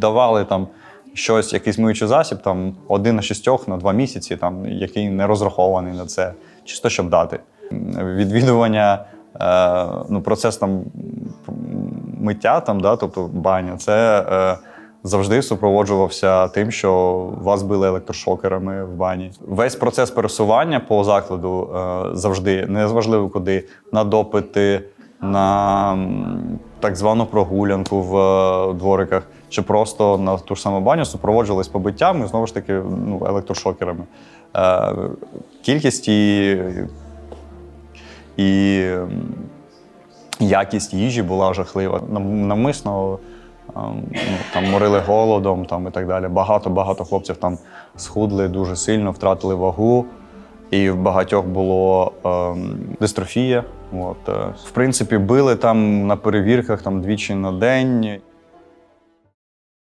Давали там щось, якийсь миючий засіб, там один на шістьох на два місяці, там, який не розрахований на це, чисто щоб дати. Відвідування, е, ну, процес там миття, там, да, тобто баня, це е, завжди супроводжувався тим, що вас били електрошокерами в бані. Весь процес пересування по закладу е, завжди, незважливо куди, на допити, на так звану прогулянку в е, двориках, чи просто на ту ж саму баню супроводжувались побиттями, знову ж таки, ну, електрошокерами. Е, кількість і, і якість їжі була жахлива. Нам- Навмисно ем, ну, там морили голодом там, і так далі. Багато-багато хлопців там схудли дуже сильно, втратили вагу. І в багатьох було ем, дистрофія. От, е. В принципі, били там на перевірках там, двічі на день.